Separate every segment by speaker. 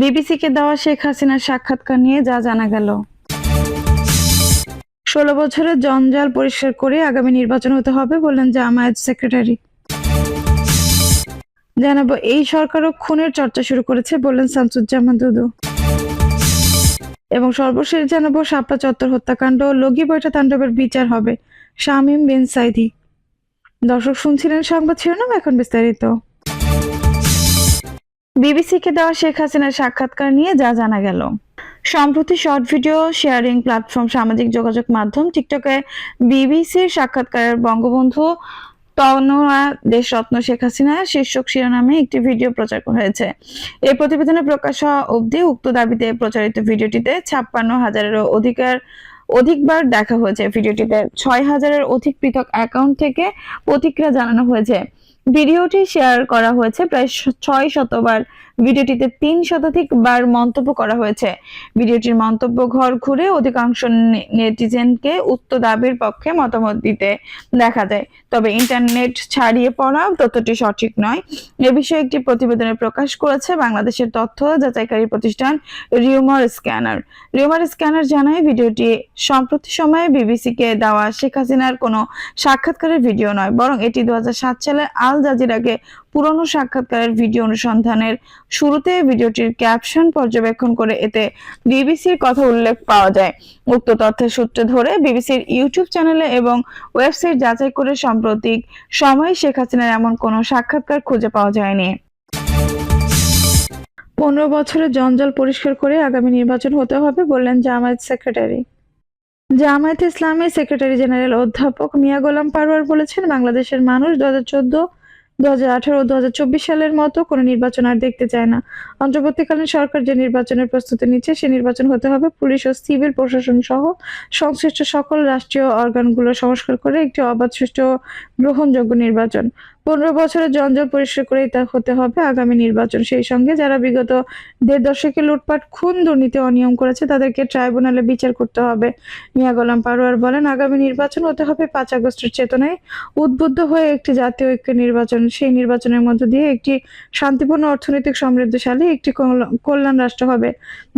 Speaker 1: বিবিসিকে দেওয়া শেখ হাসিনার সাক্ষাৎকার নিয়ে যা জানা গেল। ষোলো বছরের জঞ্জাল পরিষ্কার করে আগামী নির্বাচন হতে হবে বললেন জামায়াত সেক্রেটারি। জানাব, এই সরকারও খুনের চর্চা শুরু করেছে বললেন শামসুজ্জামান দুদু। এবং সর্বশেষ জানাব শাপলা চত্বর হত্যাকাণ্ড লগি বৈঠা তাণ্ডবের বিচার হবে শামীম বিন সাইদি। দর্শক শুনছিলেন সংবাদ শিরোনাম, এখন বিস্তারিত। বিবিসিকে দেওয়া শেখ হাসিনার সাক্ষাৎকার নিয়ে যা জানা গেল। সম্প্রতি শর্ট ভিডিও শেয়ারিং প্ল্যাটফর্ম সামাজিক যোগাযোগ মাধ্যম টিকটকে বিবিসির সাক্ষাৎকারের বঙ্গবন্ধু তনোয়া দেশরত্ন শেখ হাসিনা শীর্ষক শিরোনামে একটি ভিডিও প্রচার হয়েছে এই প্রতিবেদনে প্রকাশ হওয়া অবধি উক্ত দাবিতে প্রচারিত ভিডিওটিতে ছাপ্পান্ন হাজারেরও অধিকার, অধিকবার দেখা হয়েছে। ভিডিওটিতে ছয় হাজারের অধিক পৃথক অ্যাকাউন্ট থেকে প্রতিক্রিয়া জানানো হয়েছে। ভিডিওটি শেয়ার করা হয়েছে প্রায় ছয় শতবার। ভিডিওটিতে তিন শতাধিক বার মন্তব্য করা হয়েছে। ভিডিওটির মন্তব্য ঘর ঘুরে অধিকাংশ নেটিজেনকে উক্ত দাবির পক্ষে মতামত দিতে দেখা যায়। তবে ইন্টারনেট ছাড়িয়ে পড়া তথ্যটি সঠিক নয়। এ বিষয়ে একটি প্রতিবেদনে প্রকাশ করেছে বাংলাদেশের তথ্য যাচাইকারী প্রতিষ্ঠান রিউমার স্ক্যানার। রিউমার স্ক্যানার জানায়, ভিডিওটি সম্প্রতি সময়ে বিবিসিকে দেওয়া শেখ হাসিনার কোনো সাক্ষাৎকারের ভিডিও নয়, বরং এটি দু সালে আল জাজিরাকে পুরনো সাক্ষাৎকারের ভিডিও অনুসন্ধানের শুরুতে ভিডিওটির ক্যাপশন পর্যবেক্ষণ করে এতে বিবিসির কথা উল্লেখ পাওয়া যায়। উক্ত তথ্যের সূত্রে ধরে বিবিসির ইউটিউব চ্যানেলে এবং ওয়েবসাইট যাচাই করে সাম্প্রতিক সময়ে শেখ হাসিনার এমন কোনো সাক্ষাৎকার খুঁজে পাওয়া যায়নি। পনেরো বছরের জঞ্জাল পরিষ্কার করে আগামী নির্বাচন হতে হবে বললেন জামায়াত সেক্রেটারি। জামায়াত ইসলামের সেক্রেটারি জেনারেল অধ্যাপক মিয়া গোলাম পারওয়ার বলেছেন, বাংলাদেশের মানুষ দু হাজার চোদ্দ দু হাজার আঠারো সালের মতো কোনো নির্বাচন আর দেখতে চায় না। অন্তর্বর্তীকালীন সরকার যে নির্বাচনের প্রস্তুতি নিচ্ছে, সে নির্বাচন হতে হবে পুলিশ ও সিভিল প্রশাসন সহ সংশ্লিষ্ট সকল রাষ্ট্রীয় অর্গানগুলো সংস্কার করে একটি অবাধ সুষ্ঠু গ্রহণযোগ্য নির্বাচন। পনেরো বছরের জঞ্জাল পরিষ্কার করেই তা হতে হবে আগামী নির্বাচন। সেই সঙ্গে যারা বিগত দেড় দশকে লুটপাট, খুন, দুর্নীতি, অনিয়ম করেছে, তাদেরকে ট্রাইব্যুনালে বিচার করতে হবে। মিয়া গোলাম পারোয়ার বলেন, আগামী নির্বাচন হতে হবে পাঁচ আগস্টের চেতনায়। উদ্বুদ্ধ হয়ে একটি জাতীয় ঐক্য নির্বাচন, সেই নির্বাচনের মধ্য দিয়ে একটি শান্তিপূর্ণ, অর্থনৈতিক, সমৃদ্ধশালী একটি কল্যাণ- রাষ্ট্র হবে।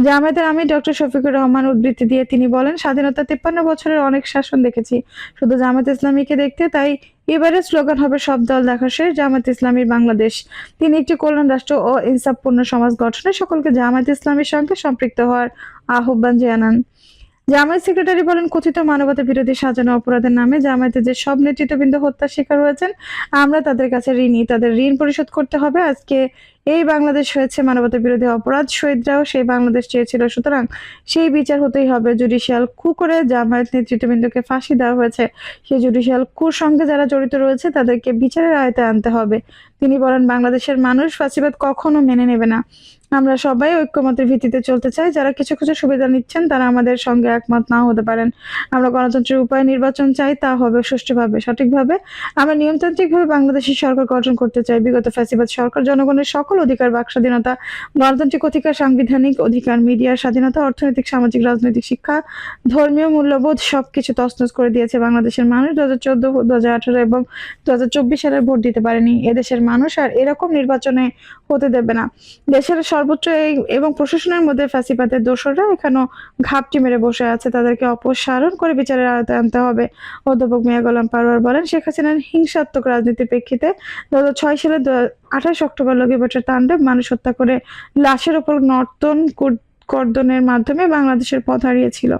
Speaker 1: জামায়াতের আমি ডক্টর শফিকুর রহমান উদ্ধৃতি দিয়ে তিনি বলেন, স্বাধীনতা তিপ্পান্ন বছরের অনেক শাসন দেখেছি। শুধু জামাত ইসলামীকে দেখতে তাই এবারে স্লোগান হবে, সব দল দেখা শেষ জামাত ইসলামীর বাংলাদেশ। তিনি একটি কল্যাণ রাষ্ট্র ও ইনসাফপূর্ণ সমাজ গঠনে সকলকে জামাত ইসলামীর সঙ্গে সম্পৃক্ত হওয়ার আহ্বান জানান। জামায়াত সেক্রেটারি বলেন, কথিত মানবতা বিরোধী সাজানো অপরাধের নামে জামায়াতে যে সব নেতৃত্ববৃন্দ হত্যার শিকার হয়েছেন, আমরা তাদের কাছে ঋণী। তাদের ঋণ পরিশোধ করতে হবে। আজকে এই বাংলাদেশ হয়েছে মানবতা বিরোধী অপরাধ, শহীদরাও সেই বাংলাদেশ চেয়েছিল। সুতরাং সেই বিচার হতেই হবে জুডিশিয়াল কু করে জামায়াত নেতৃত্ববৃন্দকে ফাঁসি দেওয়া হয়েছে। সেই জুডিশিয়াল কুর সঙ্গে যারা জড়িত রয়েছে, তাদেরকে বিচারের আয়তায় আনতে হবে। তিনি বলেন, বাংলাদেশের মানুষ ফাঁসিবাদ কখনো মেনে নেবে না। আমরা সবাই ঐক্যমতের ভিত্তিতে চলতে চাই। যারা কিছু কিছু সুবিধা নিচ্ছেন, তারা আমাদের সঙ্গে একমত নাও হতে পারেন। আমরা গণতন্ত্রের উপায়ে নির্বাচন চাই, তা হবে সুষ্ঠুভাবে, সঠিকভাবে। আমরা নিয়মতান্ত্রিকভাবে বাংলাদেশের সরকার গঠন করতে চাই। বিগত ফ্যাসিবাদ সরকার জনগণের সকল অধিকার বাক স্বাধীনতা গণতান্ত্রিক অধিকার, সাংবিধানিক অধিকার, মিডিয়ার স্বাধীনতা, অর্থনৈতিক, সামাজিক, রাজনৈতিক শিক্ষা, ধর্মীয় মূল্যবোধ সবকিছু তছনছ করে দিয়েছে বাংলাদেশের মানুষ। দু হাজার চোদ্দ দু হাজার আঠারো এবং দু হাজার চব্বিশ সালের ভোট দিতে পারেনি। এদেশের মানুষ আর এরকম নির্বাচনে হতে দেবে না। দেশের সর্বোচ্চ এই এবং প্রশাসনের মধ্যে ফ্যাসিবাদের দোষরা এখানেও ঘাপটি মেরে বসে আছে। তাদেরকে অপসারণ করে বিচারের আওতায় আনতে হবে। অধ্যাপক মিয়া গোলাম পারওয়ার বলেন, শেখ হাসিনার হিংসাত্মক রাজনীতির প্রেক্ষিতে দু হাজার ছয় সালে আঠাশ অক্টোবর বছর তাণ্ডব, মানুষ হত্যা করে লাশের ওপর নর্তন কর্দনের মাধ্যমে বাংলাদেশের পথ হারিয়েছিল।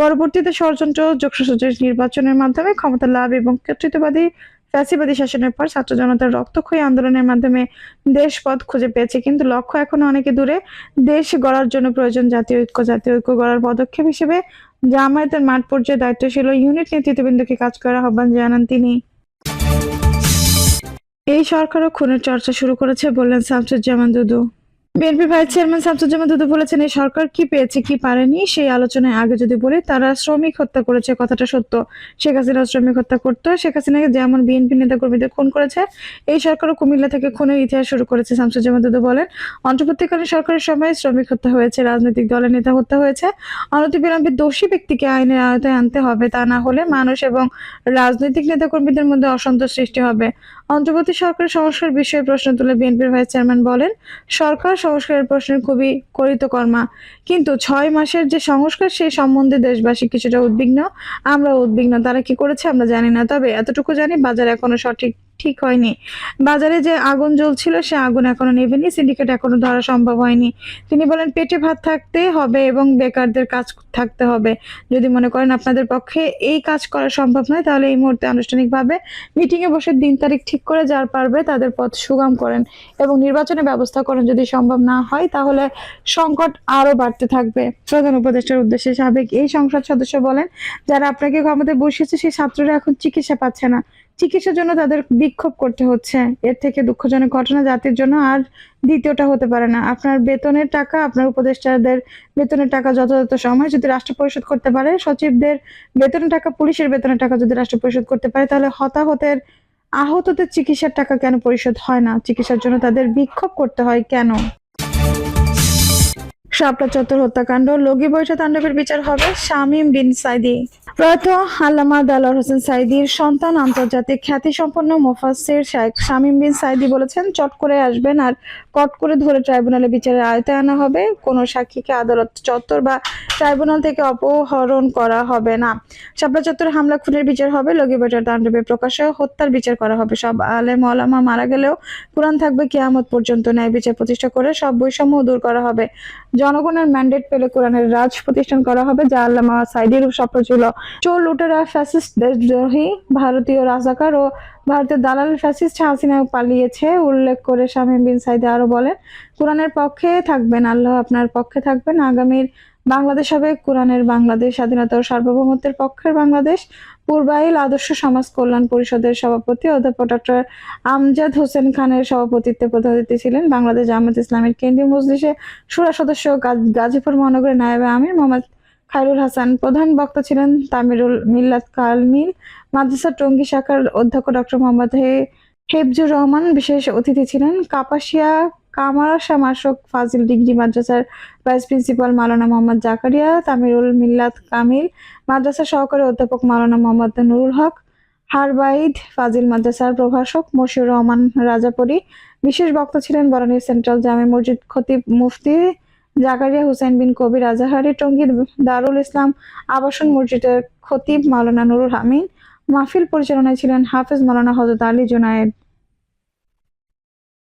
Speaker 1: পরবর্তীতে ষড়যন্ত্র যোগসাজের নির্বাচনের মাধ্যমে ক্ষমতা লাভ এবং কর্তৃত্ববাদী, ফ্যাসিবাদী শাসনের পর ছাত্র জনতার রক্তক্ষয়ী আন্দোলনের মাধ্যমে দেশ পথ খুঁজে পেয়েছে। কিন্তু লক্ষ্য এখনও অনেকে দূরে। দেশ গড়ার জন্য প্রয়োজন জাতীয় ঐক্য জাতীয় ঐক্য গড়ার পদক্ষেপ হিসেবে জামায়াতের মাঠ পর্যায়ে দায়িত্বশীল ইউনিট নেতৃত্ববৃন্দকে কাজ করার আহ্বান জানান তিনি। এই সরকারও খুনের চর্চা শুরু করেছে বললেন Shamsuzzaman Dudu. BNP vice chairman Shamsuzzaman Dudu বলেছেন, এই সরকার কি পেয়েছে, কি পারেনি, সেই আলোচনায় আগে যদি বলি, তারা শ্রমিক হত্যা করেছে, কথাটা সত্য। শেখ হাসিনা শ্রমিক হত্যা করতো। শেখ হাসিনাকে যেমন বিএনপি নেতা কর্মীদের খুন করেছে, এই সরকারও কুমিল্লা থেকে খুনের ইতিহাস শুরু করেছে, শামসুজ্জামান দুদু বলেন। অন্তর্বর্তীকালীন সরকারের সময় শ্রমিক হত্যা হয়েছে, রাজনৈতিক দলের নেতা হত্যা হয়েছে। অনতিবিলম্বে দোষী ব্যক্তিকে আইনের আওতায় আনতে হবে, তা না হলে মানুষ এবং রাজনৈতিক নেতাকর্মীদের মধ্যে অসন্তোষ সৃষ্টি হবে। অন্তর্বর্তী সরকারের সংস্কার বিষয়ে প্রশ্ন তুলে বিএনপির ভাইস চেয়ারম্যান বলেন, সরকার সংস্কারের প্রশ্নের খুবই করিতকর্মা কিন্তু ছয় মাসের যে সংস্কার, সেই সম্বন্ধে দেশবাসী কিছুটা উদ্বিগ্ন। আমরা উদ্বিগ্ন, তারা কি করেছে আমরা জানি না। তবে এতটুকু জানি, বাজার এখনও সঠিক ঠিক হয়নি। বাজারে যে আগুন জ্বলছিল, সে আগুন এখনও নেভেনি সিন্ডিকেট এখনও ধরা সম্ভব হয়নি। তিনি বলেন, পেটে ভাত থাকতে হবে এবং বেকারদের কাজ থাকতে হবে। যদি মনে করেন আপনাদের পক্ষে এই কাজ করা সম্ভব নয়, তাহলে এই মুহূর্তে আনুষ্ঠানিকভাবে মিটিংয়ে বসে দিন তারিখ ঠিক করে যার পারবে তাদের পথ সুগম করেন এবং নির্বাচনের ব্যবস্থা করেন। যদি সম্ভব না হয়, তাহলে সংকট আরও বাড়তে থাকবে। প্রধান উপদেষ্টার উদ্দেশ্যে সাবেক এই সংসদ সদস্য বলেন, যারা আপনাকে ক্ষমতায় বসিয়েছে, সেই ছাত্ররা এখন চিকিৎসা পাচ্ছে না। চিকিৎসার জন্য তাদের বিক্ষোভ করতে হচ্ছে। এর থেকে দুঃখজনক ঘটনা জাতির জন্য আর দ্বিতীয়টা হতে পারে না। আপনার বেতনের টাকা, আপনার উপদেষ্টাদের বেতনের টাকা যথাযথ সময় যদি রাষ্ট্র পরিশোধ করতে পারে, সচিবদের বেতনের টাকা, পুলিশের বেতনের টাকা যদি রাষ্ট্র পরিশোধ করতে পারে, তাহলে হতাহতের, আহতদের চিকিৎসার টাকা কেন পরিশোধ হয় না? চিকিৎসার জন্য তাদের বিক্ষোভ করতে হয় কেন? শাপলা চত্বর হত্যাকাণ্ড, লগি বৈঠা তাণ্ডবের বিচার হবে শামীম বিন সাইদি। প্রয়াত আল্লামা দালার হোসেন সাইদির সন্তান আন্তর্জাতিক খ্যাতিসম্পন্ন মোফাসসির শাইখ শামীম বিন সাইদি বলেছেন, চট করে আসবেন আর কট করে ধরে ট্রাইব্যুনালে বিচারের আয়তায় আনা হবে। কোনো সাক্ষীকে আদালত চত্বর বা ট্রাইব্যুনাল থেকে অপহরণ করা হবে না। শাপলা চত্বর হামলা, খুনের বিচার হবে, লগি বৈঠার তাণ্ডবে প্রকাশ্যে হত্যার বিচার করা হবে। সব আলেম ওলামা মারা গেলেও কোরআন থাকবে, কিয়ামত পর্যন্ত ন্যায় বিচার প্রতিষ্ঠা করে সব বৈষম্য দূর করা হবে। জনগণের ম্যান্ডেট পেলে কোরআনের রাজ প্রতিষ্ঠান করা হবে, যা আল্লামা সাইদির স্বপ্ন ছিল। চোর, লুটেরা ফ্যাসিস্ট দেশদ্রোহী ভারতীয় রাজাকার ও ভারতের দালাল ফ্যাসিস্ট হাসিনা পালিয়েছে, উল্লেখ করে শামীম বিন সাইদে আরও বলেন, কোরআনের পক্ষে থাকবেন, আল্লাহ আপনার পক্ষে থাকবেন। আগামীর বাংলাদেশ হবে কোরআনের বাংলাদেশ, স্বাধীনতা ও সার্বভৌমত্বের পক্ষের বাংলাদেশ, পূর্বাইল আদর্শ সমাজ কল্যাণ পরিষদের সভাপতি, অধ্যাপক ডক্টর আমজাদ হোসেন খানের সভাপতিত্বে প্রধান ছিলেন বাংলাদেশ জামাত ইসলামের কেন্দ্রীয় মজলিসে সুরা সদস্য গাজীপুর মহানগরের নায়েবে আমির, মোহাম্মদ খায়রুল হাসান প্রধান বক্তা ছিলেন তামিরুল মিল্লাত কালমিল মাদ্রাসা টঙ্গী শাখার অধ্যক্ষ ডক্টর মোহাম্মদ হে হেফজুর রহমান, বিশেষ অতিথি ছিলেন কাপাসিয়া কামারাশা মাসক ফাজিল ডিগ্রি, মাদ্রাসার ভাইস প্রিন্সিপাল মাওলানা মোহাম্মদ জাকারিয়া, তামিরুল মিল্লাত কামিল, মাদ্রাসা সহকারী অধ্যাপক মাওলানা মোহাম্মদ নুরুল হক, হারবাইদ, ফাজিল মাদ্রাসার প্রভাষক মশিউর রহমান রাজাপুরী, বিশেষ বক্তা ছিলেন বরানী সেন্ট্রাল জামে মসজিদ খতিব মুফতি জাকারিয়া হুসেন বিন কবির আজাহারি টঙ্গী দারুল ইসলাম আবাসন মসজিদের খতিব মাওলানা নুরুল হামিন মাহফিল পরিচালনায় ছিলেন হাফেজ মাওলানা হজরত আলী জুনায়েদ।